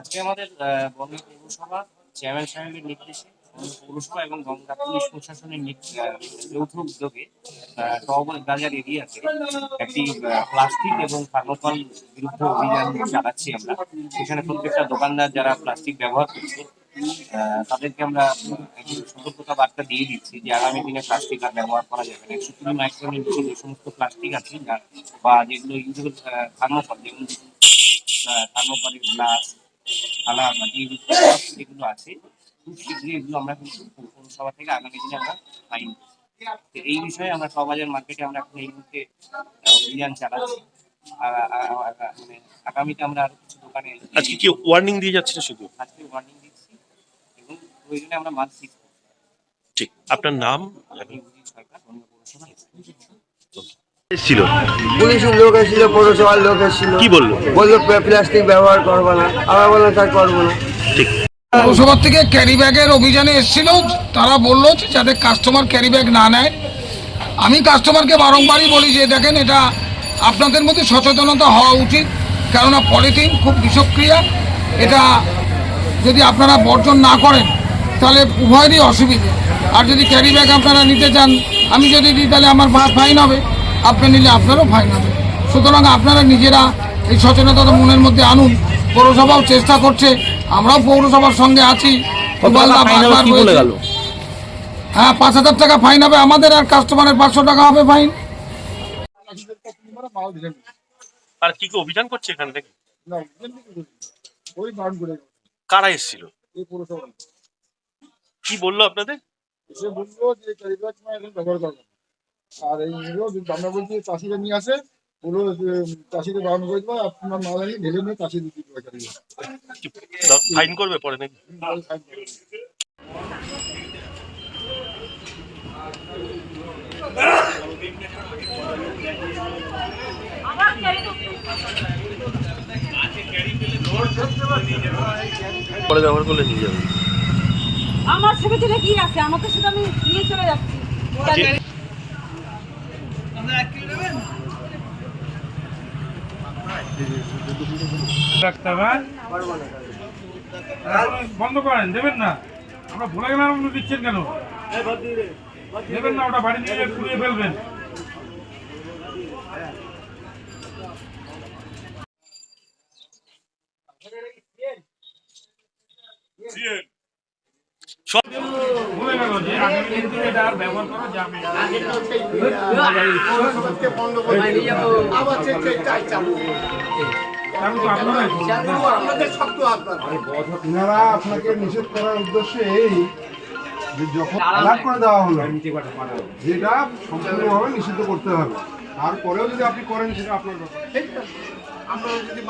আজকে আমাদের বনগাঁ পৌরসভা চেয়ারম্যান সাহেবের নির্দেশে পৌরসভা এবং গঙ্গা পুলিশ প্রশাসনের নির- যৌথ উদ্যোগে টহল বাজার এরিয়াতে একটি প্লাস্টিক এবং থার্মোকল বিরুদ্ধে অভিযান চালাচ্ছি আমরা। সেখানে প্রত্যেকটা দোকানদার যারা প্লাস্টিক ব্যবহার করছে তাদেরকে আমরা সতর্কতা বার্তা দিয়ে দিচ্ছি যে আগামী দিনে প্লাস্টিক আর ব্যবহার করা যাবে না। একশো কুড়ি মাইক্রোনের নিচে যে সমস্ত প্লাস্টিক আছে বা যেগুলো ইউজেবল থার্মোকল যেগুলো থার্মোকলের গ্লাস থালা বাটি যেগুলো আছে খুব শীঘ্রই এগুলো আমরা কিন্তু পৌরসভা থেকে আগামী দিনে আমরা তো এই বিষয়ে আমরা সবাজার মার্কেটে আমরা এখন এই মুহূর্তে অভিযান চালাচ্ছি। মানে আগামীতে আমরা আরও কিছু দোকানে আজকে কি ওয়ার্নিং দিয়ে যাচ্ছিল শুধু আজকে ওয়ার্নিং দিচ্ছি এবং প্রয়োজনে আমরা মাল সিজ ঠিক। আপনার নাম? আমি সরকার পৌরসভা। এসেছিল? পুলিশের লোক এসেছিল পৌরসভার লোক এসেছিল। কি বলল? বলল প্লাস্টিক ব্যবহার করব না। আমরা বললাম স্যার করব না। ঠিক। পৌরসভা থেকে ক্যারি ব্যাগের অভিযানে এসেছিল। তারা বলল যে যাতে কাস্টমার ক্যারি ব্যাগ না নেয়। আমি কাস্টমারকে বারংবারই বলি যে দেখেন এটা আপনাদের মধ্যে সচেতনতা হওয়া উচিত। কেননা পলিথিন খুব বিষক্রিয়া। এটা যদি আপনারা বর্জন না করেন তাহলে উভয়েরই অসুবিধে। আর যদি ক্যারি ব্যাগ আপনারা নিতে চান আমি যদি দিই তাহলে আমার ফাইন হবে আপনি নিলে আপনারও ফাইন হবে। সুতরাং আপনারা নিজেরা এই সচেতনতা মনের মধ্যে আনুন। পৌরসভাও চেষ্টা করছে। আমরাও পৌরসভার সঙ্গে আছি। হ্যাঁ পাঁচ হাজার টাকা ফাইন হবে। আমাদের আর কাস্টমারের পাঁচশো টাকা হবে ফাইন। আর কি কি অভিযান করছে এখান থেকে? করে এসেছিল? কি বলল আপনাদের? এসে বলল যে ব্যবহার। আর এই নিলেও যদি আমরা বলছি চাষিরা নিয়ে আসে যে চাষিদের বারণ করে দেবো আপনার মাল আনি ঢেলে নিয়ে চাষি ফাইন করবে পরে নাকি? পরে ব্যবহার করলে নিয়ে যাবে। আমার সুবিধা কি আছে? আমাকে শুধু আমি নিয়ে চলে যাচ্ছি। বন্ধ করেন, দেবেন না। আমরা ভুলে গেলাম, আপনি দিচ্ছেন কেন? দেবেন না, ওটা বাড়ি নিয়ে পুড়িয়ে ফেলবেন। ভুলে যে আর ব্যবহার করা যাবে। এনারা আপনাকে নিষেধ করার উদ্দেশ্য এই যে যখন আলাপ করে দেওয়া হলো যেটা সম্পূর্ণভাবে নিষিদ্ধ করতে হবে। তারপরেও যদি আপনি করেন সেটা আপনার ব্যাপার। আপনারা যদি